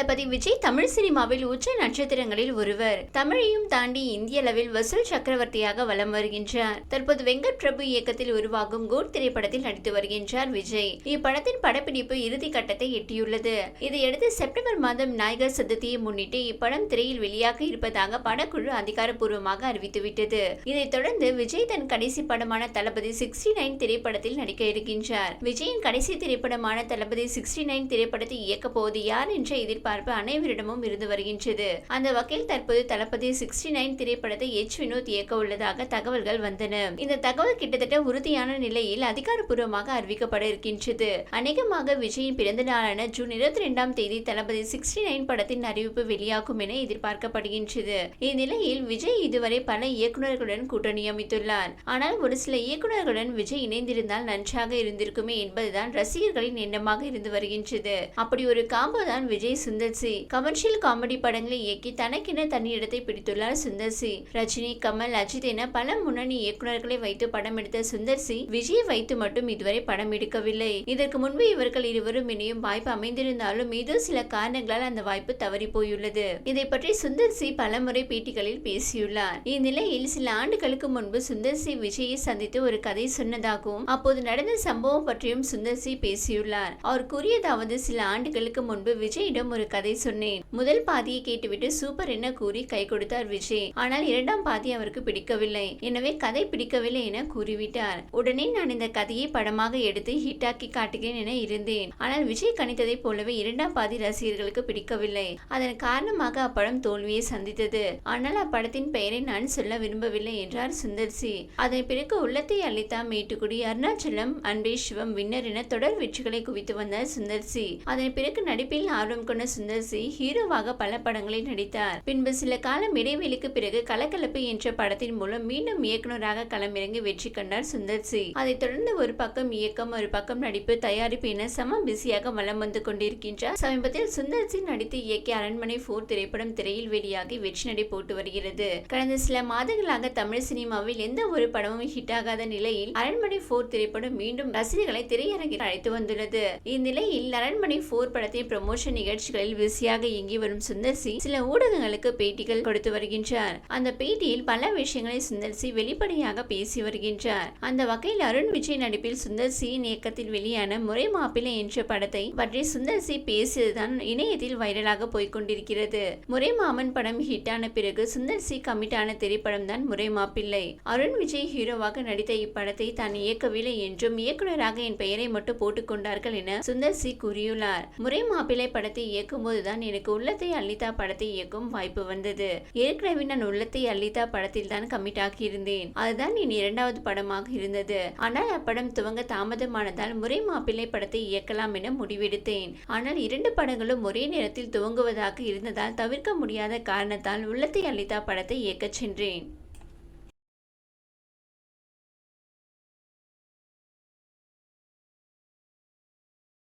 தளபதி விஜய் தமிழ் சினிமாவில் உச்ச நட்சத்திரங்களில் ஒருவர். தமிழையும் தாண்டி இந்திய அளவில் வசூல் சக்கரவர்த்தியாக வலம் வருகின்றார். தற்போது வெங்கட் பிரபு இயக்கத்தில் உருவாகும் கோட் திரைப்படத்தில் நடித்து வருகின்றார் விஜய். இப்படத்தின் படப்பிடிப்பு இறுதி கட்டத்தை எட்டியுள்ளது. இதையடுத்து செப்டம்பர் மாதம் நாயகர் சதுர்த்தியை முன்னிட்டு இப்படம் திரையில் வெளியாக இருப்பதாக படக்குழு அதிகாரப்பூர்வமாக அறிவித்துவிட்டது. இதைத் தொடர்ந்து விஜய் தன் கடைசி படமான தளபதி சிக்ஸ்டி நைன் திரைப்படத்தில் நடிக்க இருக்கின்றார். விஜயின் கடைசி திரைப்படமான தளபதி சிக்ஸ்டி நைன் திரைப்படத்தை இயக்கப் போவது யார் என்ற எதிர்பார்ப்பு அனைவரிடமும் இருந்து வருகின்றது. அந்த வகையில் தற்போது தளபதி சிக்ஸ்டி நைன் திரைப்படத்தை எச் வினோத் இயக்க உள்ளதாக தகவல்கள் வந்தன. இந்த தகவல் கிட்டத்தட்ட உறுதியான நிலையில் அதிகாரப்பூர்வமாக அறிவிக்கப்பட இருக்கின்றது. அநேகமாக விஜயின் பிறந்த நாளான ஜூன் இருபத்தி ரெண்டாம் தேதி தளபதி சிக்ஸ்டி நைன் படத்தின் அறிவிப்பு வெளியாகும் என எதிர்பார்க்கப்படுகின்றது. இந்நிலையில் விஜய் இதுவரை பல இயக்குநர்களுடன் கூட்டணி அமைத்துள்ளார். ஆனால் ஒரு சில இயக்குநர்களுடன் விஜய் இணைந்திருந்தால் நன்றாக இருந்திருக்குமே என்பதுதான் ரசிகர்களின் எண்ணமாக இருந்து வருகின்றது. அப்படி ஒரு காம்போ தான் Vijay Sundar Sundar C commercial comedy படங்களை இயக்கி தனக்கென தனி இடத்தை பிடித்துள்ளார் சுந்தர் சி ரஜினி கமல் அஜித் என பல முன்னணி இயக்குநர்களை வைத்து படம் எடுத்த சுந்தர் சி விஜய் வைத்து மட்டும் இதுவரை படம் எடுக்கவில்லை. இதற்கு முன்பு இவர்கள் இருவரும் இணையும் வாய்ப்பு அமைந்திருந்தாலும் ஏதோ சில காரணங்களால் அந்த வாய்ப்பு தவறி போயுள்ளது. இதை பற்றி சுந்தர் சி பலமுறை பேட்டிகளில் பேசியுள்ளார். இந்நிலையில் சில ஆண்டுகளுக்கு முன்பு சுந்தர் சி விஜயை சந்தித்து ஒரு கதை சொன்னதாகவும் அப்போது நடந்த சம்பவம் பற்றியும் சுந்தர் சி பேசியுள்ளார். அவர் கூறியதாவது சில ஆண்டுகளுக்கு முன்பு விஜயிடம் ஒரு கதை சொன்னேன். முதல் பாதியை கேட்டுவிட்டு சூப்பர் என கூறி கை கொடுத்தார் விஜய். ஆனால் இரண்டாம் பாதி அவருக்கு பிடிக்கவில்லை. எனவே கதை பிடிக்கவில்லை என கூறிவிட்டார். உடனே நான் இந்த கதையை படமாக எடுத்து ஹிட்டாக்கி காட்டுகிறேன் என இருந்தேன். ஆனால் விஜய் கணித்ததை போலவே இரண்டாம் பாதி ரசிகர்களுக்கு பிடிக்கவில்லை. அதன் காரணமாக அப்படம் தோல்வியை சந்தித்தது. ஆனால் அப்படத்தின் பெயரை நான் சொல்ல விரும்பவில்லை என்றார் சுந்தர் சி அதன் பிறகு உள்ளத்தை அளித்தா மேட்டுக்குடி அருணாச்சலம் அன்பே சிவம் வின்னர் என தொடர் வெற்றிகளை குவித்து வந்தார் சுந்தர் சி அதன் பிறகு நடிப்பில் ஆர்வம் கொண்ட சுந்தர் சி ஹீரோவாக பல படங்களில் நடித்தார். பின்பு சில காலம் இடைவெளிக்கு பிறகு கலக்கலப்பு என்ற படத்தின் மூலம் மீண்டும் இயக்குநராக களமிறங்கி வெற்றி கண்டார் சுந்தர் சி அதைத் தொடர்ந்து ஒரு பக்கம் இயக்கம் ஒரு பக்கம் நடிப்பு தயாரிப்பு என சம பிஸியாக வலம் வந்து கொண்டிருக்கின்றார். சமீபத்தில் சுந்தர் சி நடித்து இயக்கிய அரண்மனை போர் திரைப்படம் திரையில் வெளியாகி வெற்றி நடை போட்டு வருகிறது. கடந்த சில மாதங்களாக தமிழ் சினிமாவில் எந்த ஒரு படமும் ஹிட் ஆகாத நிலையில் அரண்மனை போர் திரைப்படம் மீண்டும் ரசிகர்களை திரையரங்கில் அழைத்து வந்துள்ளது. இந்நிலையில் அரண்மனை போர் படத்தின் ப்ரமோஷன் நிகழ்ச்சிகளில் பிஸியாக இயங்கி வரும் சுந்தர் சி சில ஊடகங்களுக்கு பேட்டிகள் கொடுத்து வருகின்றார். அந்த பேட்டியில் பல விஷயங்களை சுந்தர் சி வெளிப்படையாக பேசி வருகின்றார். அந்த வகையில் அருண் விஜய் நடிப்பில் சுந்தர் சியின் இயக்கத்தில் வெளியான முறை மாப்பிள்ளை என்ற படத்தை பற்றி சுந்தர் சி பேசியதுதான் இணையத்தில் வைரலாக போய்கொண்டிருக்கிறது. முறை மாமன் படம் ஹிட்டான பிறகு சுந்தர் சி கமிட்டான திரைப்படம் தான் முறை மாப்பிள்ளை. அருண் விஜய் ஹீரோவாக நடித்த இப்படத்தை தான் இயக்கவில்லை என்றும் இயக்குநராக என் பெயரை மட்டும் போட்டுக்கொண்டார்கள் என சுந்தர் சி கூறியுள்ளார். முறை மாப்பிள்ளை படத்தை இயக்க இயக்கும் போதுதான் எனக்கு உள்ளத்தை அள்ளித்தா படத்தை இயக்கும் வாய்ப்பு வந்தது. ஏற்கனவே நான் உள்ளத்தை அள்ளிதா படத்தில் தான் கமிட் ஆகி இருந்தேன் அதுதான் என் இரண்டாவது படமாக இருந்தது. ஆனால் அப்படம் துவங்க தாமதமானதால் முறை மாப்பிள்ளை படத்தை இயக்கலாம் என முடிவெடுத்தேன். ஆனால் இரண்டு படங்களும் ஒரே நேரத்தில் துவங்குவதாக இருந்ததால் தவிர்க்க முடியாத காரணத்தால் உள்ளத்தை அள்ளிதா படத்தை இயக்கச் சென்றேன்.